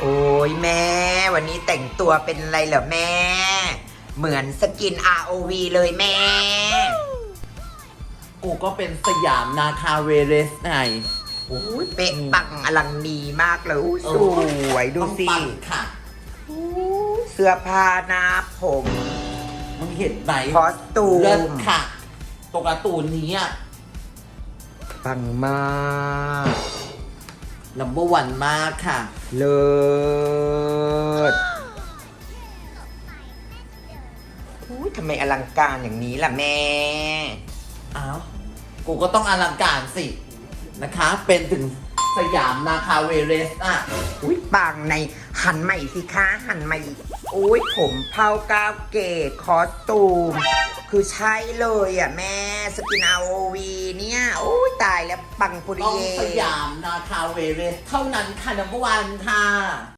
โอ้ยแม่ วันนี้แต่งตัวเป็นอะไรเหรอแม่ เหมือนสกิน ROV เลยแม่ กูก็เป็นสยามนาคาเวเรสไง โอ้ยเป๊ะปังอลังมีมากเลยอู้เอสอวยดูต้องสิปังค่ะ เสื้อผ้าหน้าผม มึงเห็นไหมคอสตูเลิศมค่ะตัวการ์ตูนนี้อะปังมาก นัมเบอร์วันมากค่ะ เลิศอุ้ยทำไมอลังการอย่างนี้ล่ะแม่ อ้าว กูก็ต้องอลังการสิ นะคะ เป็นถึงสยามนาคาเวเรสอะ อุ้ยปังในหันใหม่สิคะหันใหม่อุ้ยผมเผาก้าวเกตคอสตูม คือใช่เลยอะแม่สกินอาโอวีเนี่ยโอ้ยตายแล้วปังปุริต้องเย สยามนาคาเวเรเท่านั้นค่ะนัมเบอร์วันค่ะ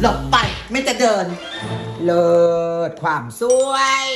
หลบไปไม่จะเดิน เลิศความสวย